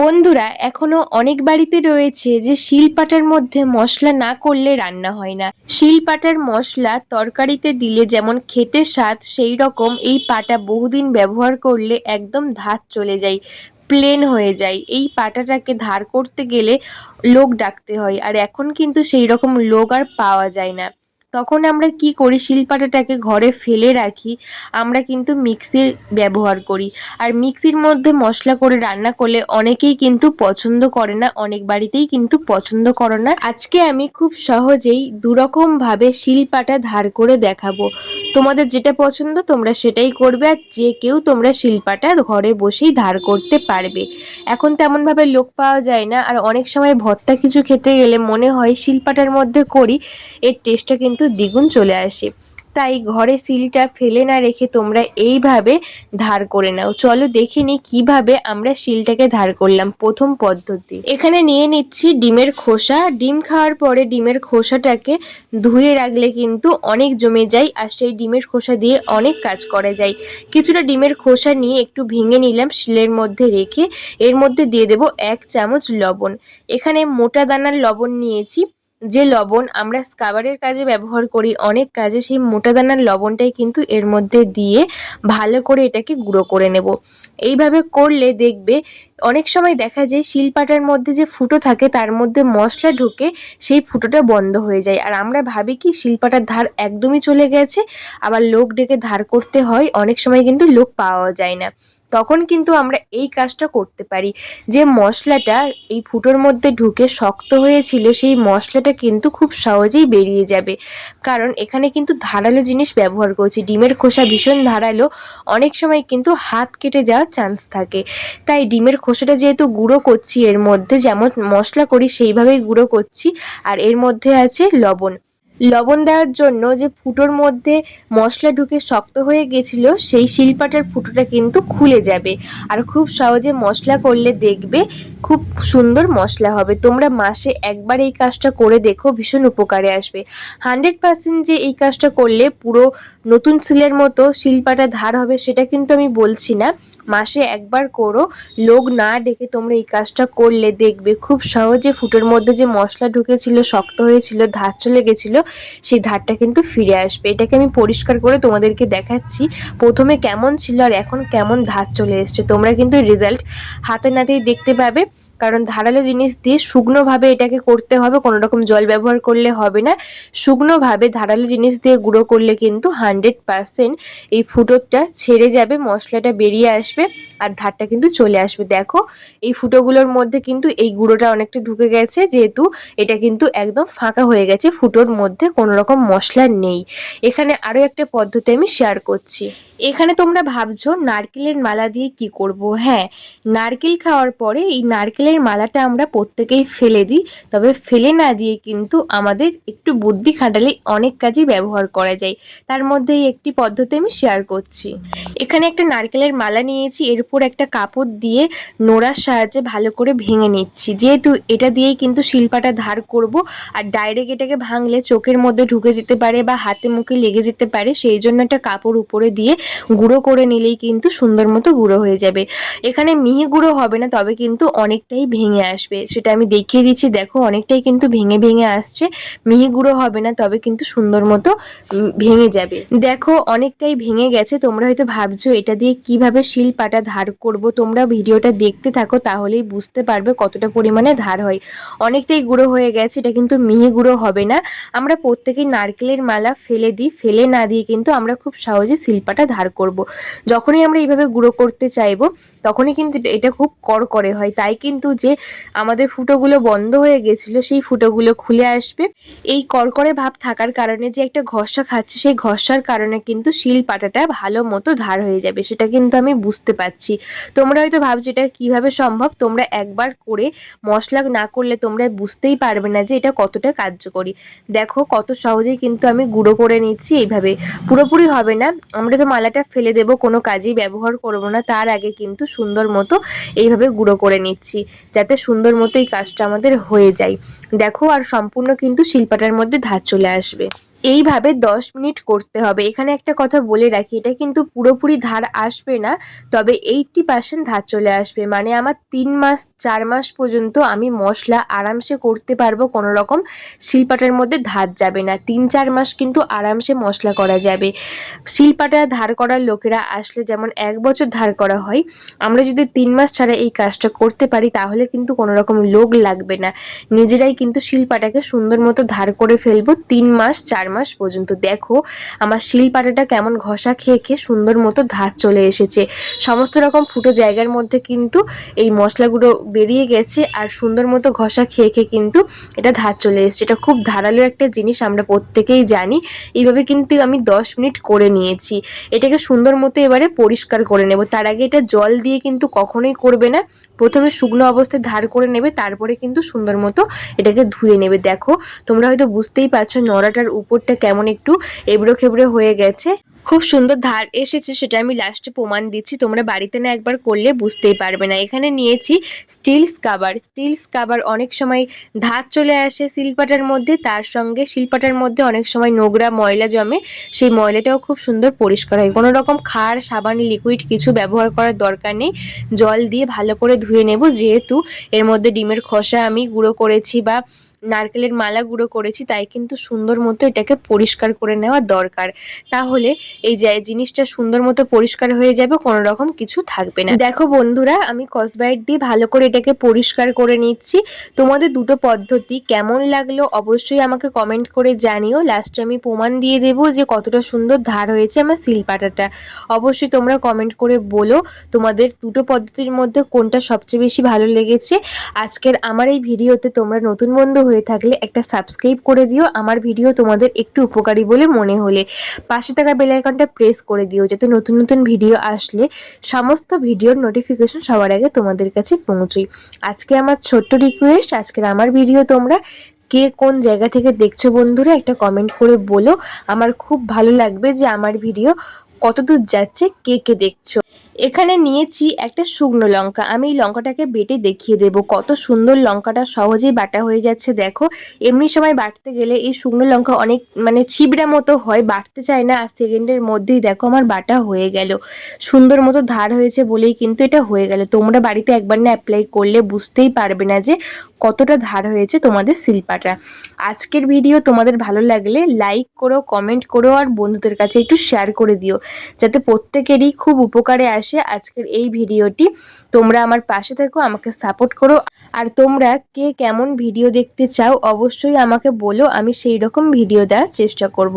বন্ধুরা, এখনও অনেক বাড়িতে রয়েছে যে শিলপাটার মধ্যে মশলা না করলে রান্না হয় না। শিলপাটার মশলা তরকারিতে দিলে যেমন খেতে স্বাদ, সেই রকম এই পাটা বহুদিন ব্যবহার করলে একদম ধাত চলে যায়, প্লেন হয়ে যায়। এই পাটাটাকে ধার করতে গেলে লোক ডাকতে হয়, আর এখন কিন্তু সেই রকম লোক আর পাওয়া যায় না। তখন আমরা কি করি? শিলপাটাটাকে ঘরে ফেলে রাখি, আমরা কিন্তু মিক্সির ব্যবহার করি। আর মিক্সির মধ্যে মশলা করে রান্না করলে অনেকেই কিন্তু পছন্দ করে না, অনেক বাড়িতেই কিন্তু পছন্দ করে না। আজকে আমি খুব সহজেই দুরকমভাবে শিলপাটা ধার করে দেখাবো। তোমাদের যেটা পছন্দ তোমরা সেটাই করবে, আর যে কেউ তোমরা শিলপাটা ঘরে বসেই ধার করতে পারবে। এখন তেমনভাবে লোক পাওয়া যায় না, আর অনেক সময় ভর্তা কিছু খেতে গেলে মনে হয় শিলপাটার মধ্যে করি, এর টেস্টটা কিন্তু দ্বিগুণ চলে আসে। তাই ঘরে সিলটা ফেলে না রেখে তোমরা এইভাবে ধার করে নাও। চলো দেখে নিই কীভাবে আমরা শিলটাকে ধার করলাম। প্রথম পদ্ধতি। এখানে নিয়ে নিচ্ছি ডিমের খোসা। ডিম খাওয়ার পরে ডিমের খোসাটাকে ধুয়ে রাখলে কিন্তু অনেক জমে যায় আর সেই ডিমের খোসা দিয়ে অনেক কাজ করা যায়। কিছুটা ডিমের খোসা নিয়ে একটু ভেঙে নিলাম শিলের মধ্যে রেখে। এর মধ্যে দিয়ে দেব এক চামচ লবণ। এখানে মোটা দানার লবণ নিয়েছি। যে লবণ আমরা স্কাবারের কাজে ব্যবহার করি, অনেক কাজে সেই মোটা দানার লবণটাই কিন্তু এর মধ্যে দিয়ে ভালো করে এটাকে গুঁড়ো করে নেব। এইভাবে করলে দেখবে অনেক সময় দেখা যায় শিলপাটার মধ্যে যে ফুটো থাকে, তার মধ্যে মশলা ঢুকে সেই ফুটোটা বন্ধ হয়ে যায়। আর আমরা ভাবি কি শিলপাটার ধার একদমই চলে গেছে, আবার লোক ডেকে ধার করতে হয়, অনেক সময় কিন্তু লোক পাওয়া যায় না। তখন কিন্তু আমরা এই কাজটা করতে পারি। যে মশলাটা এই ফুটোর মধ্যে ঢুকে শক্ত হয়েছিল, সেই মশলাটা কিন্তু খুব সহজেই বেরিয়ে যাবে। কারণ এখানে কিন্তু ধারালো জিনিস ব্যবহার করছি। ডিমের খোসা ভীষণ ধারালো, অনেক সময় কিন্তু হাত কেটে যাওয়ার চান্স থাকে। তাই ডিমের খোসাটা যেহেতু গুঁড়ো করছি, এর মধ্যে যেমন মশলা করি, সেইভাবেই গুঁড়ো করছি। আর এর মধ্যে আছে লবণ। লবণ দেওয়ার জন্য যে ফুটোর মধ্যে মশলা ঢুকে শক্ত হয়ে গেছিল, সেই শিলপাটার ফুটোটা কিন্তু খুলে যাবে। আর খুব সহজে মশলা করলে দেখবে খুব সুন্দর মশলা হবে। তোমরা মাসে একবার এই কাজটা করে দেখো, ভীষণ উপকারে আসবে। হান্ড্রেড পার্সেন্ট যে এই কাজটা করলে পুরো নতুন সিলের মতো শিলপাটা ধার হবে, সেটা কিন্তু আমি বলছি না। মাসে একবার করো, লোক না ডেকে তোমরা এই কাজটা করলে দেখবে খুব সহজে ফুটোর মধ্যে যে মশলা ঢুকেছিল, শক্ত হয়েছিল, ধার চলে গেছিল, সেই ধারটা কিন্তু ফিরে আসবে। এটাকে আমি পরিষ্কার করে তোমাদেরকে দেখাচ্ছি, প্রথমে কেমন ছিল আর এখন কেমন ধার চলে এসছে। তোমরা কিন্তু রেজাল্ট হাতে নাতেই দেখতে পাবে। কারণ ধারালো জিনিস দিয়ে শুকনোভাবে এটাকে করতে হবে কোনো রকম জল ব্যবহার করলে হবে না। শুকনোভাবে ধারালো জিনিস দিয়ে গুঁড়ো করলে কিন্তু হান্ড্রেড পারসেন্ট এই ফুটোটা ছেড়ে যাবে, মশলাটা বেরিয়ে আসবে আর ধারটা কিন্তু চলে আসবে। দেখো, এই ফুটোগুলোর মধ্যে কিন্তু এই গুঁড়োটা অনেকটা ঢুকে গেছে, যেহেতু এটা কিন্তু একদম ফাঁকা হয়ে গেছে, ফুটোর মধ্যে কোনো রকম মশলা নেই। এখানে আরও একটা পদ্ধতি আমি শেয়ার করছি। এখানে তোমরা ভাবছ নারকেলের মালা দিয়ে কি করব? হ্যাঁ নারকেল খাওয়ার পরে এই নারকেলের মালাটা আমরা প্রত্যেকেই ফেলে দিই। তবে ফেলে না দিয়ে কিন্তু আমাদের একটু বুদ্ধি খাটালে অনেক কাজেই ব্যবহার করা যায়। তার মধ্যে একটি পদ্ধতি আমি শেয়ার করছি। এখানে একটা নারকেলের মালা নিয়েছি, এর উপর একটা কাপড় দিয়ে নোড়ার সাহায্যে ভালো করে ভেঙে নিচ্ছি। যেহেতু এটা দিয়েই কিন্তু শিল্পাটা ধার করব, আর ডাইরেক্ট এটাকে ভাঙলে চোখের মধ্যে ঢুকে যেতে পারে বা হাতে মুখে লেগে যেতে পারে, সেই জন্য একটা কাপড় উপরে দিয়ে গুঁড়ো করে নিলেই কিন্তু সুন্দর মতো গুঁড়ো হয়ে যাবে। এখানে মিহি গুঁড়ো হবে না, তবে কিন্তু অনেকটাই ভেঙে আসবে। সেটা আমি দেখিয়ে দিচ্ছি, দেখো অনেকটাই কিন্তু ভেঙে ভেঙে আসছে। মিহি গুঁড়ো হবে না, তবে কিন্তু সুন্দর মতো ভেঙে যাবে। দেখো অনেকটাই ভেঙে গেছে, তোমরা হয়তো ভাবছ এটা দিয়ে কীভাবে শিল পাটা ধার করব? তোমরা ভিডিওটা দেখতে থাকো, তাহলেই বুঝতে পারবে কতটা পরিমাণে ধার হয়। অনেকটাই গুঁড়ো হয়ে গেছে, এটা কিন্তু মিহি গুঁড়ো হবে না। আমরা প্রত্যেকেই নারকেলের মালা ফেলে দিই, ফেলে না দিয়ে কিন্তু আমরা খুব সহজে শিল্পাটা ধার করব। যখনই আমরা এইভাবে গুঁড়ো করতে চাইব, তখনই কিন্তু এটা খুব করকরে হয়। তাই কিন্তু যে আমাদের ফুটোগুলো বন্ধ হয়ে গেছিল, সেই ফুটোগুলো খুলে আসবে। এই করকরে ভাব থাকার কারণে যে একটা ঘষা খাচ্ছে, সেই ঘষার কারণে কিন্তু শিল পাটাটা ভালো মতো ধার হয়ে যাবে, সেটা কিন্তু আমি বুঝতে পারছি। তোমরা হয়তো ভাবছ, এটা কীভাবে সম্ভব? তোমরা একবার করে মশলা না করলে তোমরা বুঝতেই পারবে না যে এটা কতটা কার্যকরী। দেখো, কত সহজেই কিন্তু আমি গুঁড়ো করে নিচ্ছি এইভাবে। পুরোপুরি হবে না। আমরা তো মালাটা ফেলে দেব, কোনো কাজেই ব্যবহার করব না। তার আগে কিন্তু সুন্দর মতো এইভাবে গুঁড়ো করে নিচ্ছি, যাতে সুন্দর মতো এই কাজটা আমাদের হয়ে যায়। দেখো, আর সম্পূর্ণ কিন্তু শিল্পাটার মধ্যে ধার চলে আসবে। এইভাবে দশ মিনিট করতে হবে। এখানে একটা কথা বলে রাখি, এটা কিন্তু পুরোপুরি ধার আসবে না, তবে এইটটি পার্সেন্ট ধার চলে আসবে। মানে আমার তিন মাস, চার মাস পর্যন্ত আমি মশলা আরামসে করতে পারব কোনো রকম শিলপাটার মধ্যে ধার যাবে না। তিন, চার মাস কিন্তু আরামসে মশলা করা যাবে। শিলপাটা ধার করার লোকেরা আসলে যেমন এক বছর ধার করা হয়, আমরা যদি তিন মাস ছাড়া এই কাজটা করতে পারি, তাহলে কিন্তু কোনো রকম লোক লাগবে না। নিজেরাই কিন্তু শিলপাটাকে সুন্দর মতো ধার করে ফেলব, তিন মাস, চার মাস পর্যন্ত। দেখো, আমার শিল পাটাটা কেমন ঘষা খেয়ে খেয়ে সুন্দর মতো ধার চলে এসেছে। সমস্ত রকম ফুটো জায়গার মধ্যে কিন্তু এই মশলাগুলো বেরিয়ে গেছে আর সুন্দর মতো ঘষা খেয়ে খেয়ে কিন্তু এটা ধার চলে এসেছে। এটা খুব ধারালো একটা জিনিস, আমরা প্রত্যেকেই জানি। এইভাবে কিন্তু আমি দশ মিনিট করে নিয়েছি। এটাকে সুন্দর মতো এবারে পরিষ্কার করে নেব। তার আগে এটা জল দিয়ে কিন্তু কখনোই করবে না। প্রথমে শুকনো অবস্থায় ধার করে নেবে, তারপরে কিন্তু সুন্দর মতো এটাকে ধুয়ে নেবে। দেখো, তোমরা হয়তো বুঝতেই পারছ নড়াটার উপরটা কেমন একটু এবড়ো খেবড়ো হয়ে গেছে। খুব সুন্দর ধার এসেছে, সেটা আমি লাস্টে প্রমাণ দিচ্ছি। তোমরা বাড়িতে না একবার করলে বুঝতেই পারবে না। এখানে নিয়েছি স্টিল স্কাবার স্টিল স্কাবার অনেক সময় ধার চলে আসে শিলপাটার মধ্যে, তার সঙ্গে শিলপাটার মধ্যে অনেক সময় নোংরা ময়লা জমে, সেই ময়লাটাও খুব সুন্দর পরিষ্কার হয়। কোনো রকম খার, সাবান লিকুইড কিছু ব্যবহার করার দরকার নেই। জল দিয়ে ভালো করে ধুয়ে নেব, যেহেতু এর মধ্যে ডিমের খোসা আমি গুঁড়ো করেছি বা নারকেলের মালা গুঁড়ো করেছি, তাই কিন্তু সুন্দর মতো এটাকে পরিষ্কার করে নেওয়া দরকার। তাহলে এই যে জিনিসটা সুন্দর মতো পরিষ্কার হয়ে যাবে, কোনো রকম কিছু থাকবে না। দেখো বন্ধুরা, আমি কসবাইট দিয়ে ভালো করে এটাকে পরিষ্কার করে নিচ্ছি। তোমাদের দুটো পদ্ধতি কেমন লাগল অবশ্যই আমাকে কমেন্ট করে জানিও। লাস্টে আমি প্রমাণ দিয়ে দেব যে কতটা সুন্দর ধার হয়েছে আমার শিলপাটাটা অবশ্যই তোমরা কমেন্ট করে বলো তোমাদের দুটো পদ্ধতির মধ্যে কোনটা সবচেয়ে বেশি ভালো লেগেছে। আজকের আমার এই ভিডিওতে তোমরা নতুন বন্ধু হয়ে থাকলে একটা সাবস্ক্রাইব করে দিও। আমার ভিডিও তোমাদের একটু উপকারী বলে মনে হলে। পাশে থাকা বেল আইকনটা প্রেস করে দিও, যাতে নতুন নতুন ভিডিও আসলে সমস্ত ভিডিওর নোটিফিকেশন সবার আগে তোমাদের কাছে পৌঁছই আজকে আমার ছোট্ট রিকোয়েস্ট আজকের আমার ভিডিও তোমরা কে কোন জায়গা থেকে দেখছ বন্ধুরা, একটা কমেন্ট করে বলো। আমার খুব ভালো লাগবে যে আমার ভিডিও কত দূর যাচ্ছে, কে কে দেখছ? এখানে নিয়েছি একটা শুকনো লঙ্কা। আমি এই লঙ্কাটাকে বেটে দেখিয়ে দেব। কত সুন্দর লঙ্কাটা সহজেই বাটা হয়ে যাচ্ছে, দেখো। এমনি সময় বাটতে গেলে এই শুকনো লঙ্কা অনেক মানে ছিবড়া মতো হয়, বাটতে চায় না। আর সেকেন্ডের মধ্যেই দেখো আমার বাটা হয়ে গেল। সুন্দর মতো ধার হয়েছে বলেই কিন্তু এটা হয়ে গেল। তোমরা বাড়িতে একবার না অ্যাপ্লাই করলে বুঝতেই পারবে না যে কতটা ধার হয়েছে তোমাদের শিল্পাটা। আজকের ভিডিও তোমাদের ভালো লাগলে লাইক করো কমেন্ট করো, আর বন্ধুদের কাছে একটু শেয়ার করে দিও। যাতে প্রত্যেকেরই খুব উপকারে আসে আজকের এই ভিডিওটি। তোমরা আমার পাশে থেকো, আমাকে সাপোর্ট করো। আর তোমরা কে কেমন ভিডিও দেখতে চাও অবশ্যই আমাকে বলো, আমি সেই রকম ভিডিও দেওয়ার চেষ্টা করব।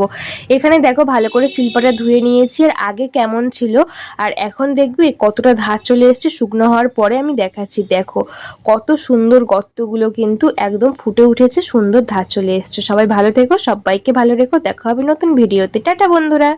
এখানে দেখো ভালো করে শিল্পটা ধুয়ে নিয়েছি আর আগে কেমন ছিল, আর এখন দেখবে কতটা ধার চলে এসছে, শুকনো হওয়ার পরে আমি দেখাচ্ছি। দেখো কত সুন্দর গর্তগুলো কিন্তু একদম ফুটে উঠেছে, সুন্দর ধার চলে এসছে। সবাই ভালো থেকো, সবাইকে ভালো রেখো, দেখা হবে নতুন ভিডিওতে। টাটা বন্ধুরা!